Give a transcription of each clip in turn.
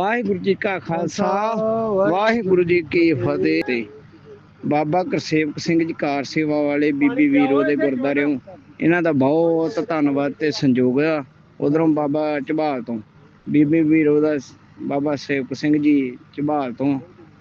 ਵਾਹਿਗੁਰੂ ਜੀ ਕਾ ਖਾਲਸਾ ਵਾਹਿਗੁਰੂ ਜੀ ਕੀ ਫਤਿਹ ਤੇ ਬਾਬਾ ਗੁਰਸੇਵਕ ਸਿੰਘ ਜੀ ਕਾਰ ਸੇਵਾ ਵਾਲੇ ਬੀਬੀ ਵੀਰੋ ਦੇ ਗੁਰਦਾਰਿਓਂ ਇਹਨਾਂ ਦਾ ਬਹੁਤ ਧੰਨਵਾਦ ਤੇ ਸੰਯੋਗ ਆ। ਉਧਰੋਂ ਬਾਬਾ ਝਬਾਲ ਤੋਂ ਬੀਬੀ ਵੀਰੋ ਦਾ ਬਾਬਾ ਸੇਵਕ ਸਿੰਘ ਜੀ ਝਬਾਲ ਤੋਂ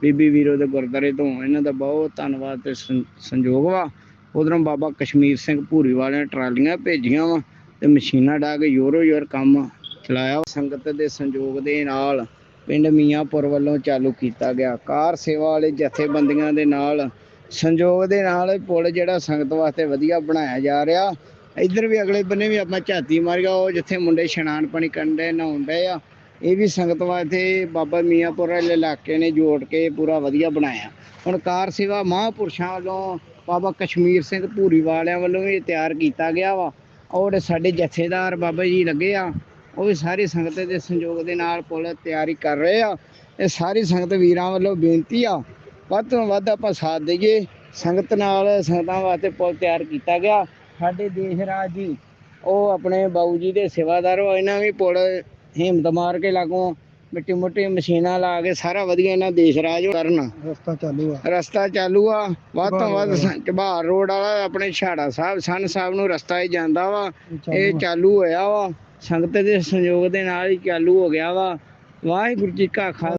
ਬੀਬੀ ਵੀਰੋ ਦੇ ਗੁਰਦਾਰੇ ਤੋਂ ਇਹਨਾਂ ਦਾ ਬਹੁਤ ਧੰਨਵਾਦ ਤੇ ਸੰਯੋਗ ਵਾ। ਉਧਰੋਂ ਬਾਬਾ ਕਸ਼ਮੀਰ ਸਿੰਘ ਭੂਰੀ ਵਾਲਿਆਂ ਟਰਾਲੀਆਂ ਭੇਜੀਆਂ ਵਾ ਤੇ ਮਸ਼ੀਨਾਂ ਡਾ ਕੇ ਯੋਰੋ ਯੋਰ ਕੰਮ ਚਲਾਇਆ ਸੰਗਤ ਦੇ ਸੰਯੋਗ ਦੇ ਨਾਲ ਪਿੰਡ ਮੀਆਂਪੁਰ ਵੱਲੋਂ ਚਾਲੂ ਕੀਤਾ ਗਿਆ। ਕਾਰ ਸੇਵਾ ਵਾਲੇ ਜਥੇਬੰਦੀਆਂ ਦੇ ਨਾਲ, ਸੰਯੋਗ ਦੇ ਨਾਲ ਪੁਲ ਜਿਹੜਾ ਸੰਗਤ ਵਾਸਤੇ ਵਧੀਆ ਬਣਾਇਆ ਜਾ ਰਿਹਾ। ਇੱਧਰ ਵੀ ਅਗਲੇ ਬੰਨੇ ਵੀ ਆਪਾਂ ਝਾਤੀ ਮਾਰ ਗਿਆ ਉਹ ਜਿੱਥੇ ਮੁੰਡੇ ਇਸ਼ਨਾਨ ਪਾਣੀ ਕਰਨ ਦੇ ਨਹਾਉਣ ਡਏ ਆ, ਇਹ ਵੀ ਸੰਗਤ ਵਾਸਤੇ ਬਾਬਾ ਮੀਆਂਪੁਰ ਵਾਲੇ ਇਲਾਕੇ ਨੇ ਜੋੜ ਕੇ ਪੂਰਾ ਵਧੀਆ ਬਣਾਇਆ। ਹੁਣ ਕਾਰ ਸੇਵਾ ਮਹਾਂਪੁਰਸ਼ਾਂ ਵੱਲੋਂ ਬਾਬਾ ਕਸ਼ਮੀਰ ਸਿੰਘ ਭੂਰੀ ਵਾਲਿਆਂ ਵੱਲੋਂ ਵੀ ਤਿਆਰ ਕੀਤਾ ਗਿਆ ਵਾ। ਔਰ ਸਾਡੇ ਜਥੇਦਾਰ ਬਾਬਾ ਜੀ ਲੱਗੇ ਆ ਉਹ ਵੀ ਸਾਰੀ ਸੰਗਤ ਦੇ ਸੰਯੋਗ ਦੇ ਨਾਲ ਪੁਲ ਤਿਆਰੀ ਕਰ ਰਹੇ ਆ। ਇਹ ਸਾਰੀ ਸੰਗਤ ਵੀਰਾਂ ਵੱਲੋਂ ਬੇਨਤੀ ਆ ਵੱਧ ਤੋਂ ਵੱਧ ਆਪਾਂ ਸਾਥ ਦਈਏ। ਸੰਗਤ ਨਾਲ ਸੰਗਤਾਂ ਵਾਸਤੇ ਪੁਲ ਤਿਆਰ ਕੀਤਾ ਗਿਆ। ਸਾਡੇ ਦੇਸ਼ ਰਾਜ ਜੀ ਉਹ ਆਪਣੇ ਬਾਊ ਜੀ ਦੇ ਸੇਵਾਦਾਰ ਹੋ ਇਹਨਾਂ ਵੀ ਪੁਲ ਹਿੰਮਤ ਮਾਰ ਕੇ ਲਾਗੋਂ ਮਿੱਟੀ ਮੁੱਟੀ ਮਸ਼ੀਨਾਂ ਲਾ ਕੇ ਸਾਰਾ ਵਧੀਆ ਇਹਨਾਂ ਦੇਸ਼ ਰਾਜ ਕਰਨ। ਰਸਤਾ ਚਾਲੂ ਆ। ਰਸਤਾ ਚਾਲੂ ਆ ਵੱਧ ਤੋਂ ਵੱਧ ਝਬਾਰ ਰੋਡ ਵਾਲਾ ਆਪਣੇ ਛਾੜਾ ਸਾਹਿਬ ਸੰਨ ਸਾਹਿਬ ਨੂੰ ਰਸਤਾ ਹੀ ਜਾਂਦਾ ਵਾ। ਇਹ। ਚਾਲੂ ਹੋਇਆ ਵਾ। ਸੰਗਤ ਦੇ ਸੰਯੋਗ ਦੇ ਨਾਲ ਹੀ ਚਾਲੂ ਹੋ ਗਿਆ ਵਾ। ਵਾਹਿਗੁਰੂ ਜੀ ਕਾ ਖਾਲਸਾ